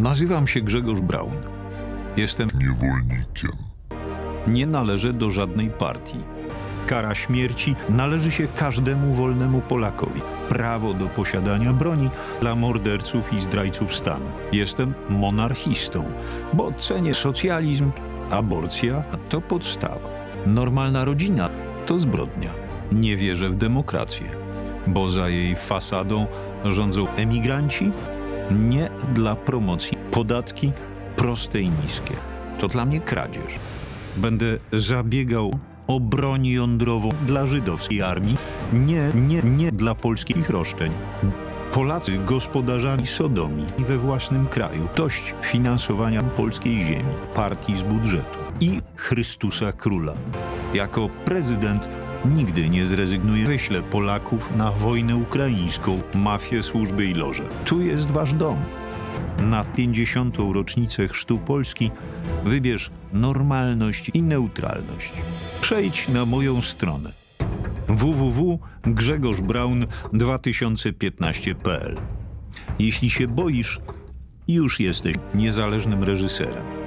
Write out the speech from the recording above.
Nazywam się Grzegorz Braun. Jestem niewolnikiem. nie należę do żadnej partii. Kara śmierci należy się każdemu wolnemu Polakowi. Prawo do posiadania broni dla morderców i zdrajców stanu. Jestem monarchistą, bo cenię socjalizm, aborcja to podstawa. Normalna rodzina to zbrodnia. Nie wierzę w demokrację, bo za jej fasadą rządzą emigranci, nie dla promocji. Podatki proste i niskie. To dla mnie kradzież. Będę zabiegał o broń jądrową dla żydowskiej armii, nie, nie, nie dla polskich roszczeń. Polacy gospodarzami Sodomii we własnym kraju. Dość finansowania polskiej ziemi, partii z budżetu i Chrystusa Króla. Jako prezydent nigdy nie zrezygnuję. Wyślę Polaków na wojnę ukraińską, mafię, służby i loże. Tu jest wasz dom. Na 50. rocznicę Chrztu Polski wybierz normalność i neutralność. Przejdź na moją stronę www.grzegorzbraun2015.pl Jeśli się boisz, już jesteś niezależnym reżyserem.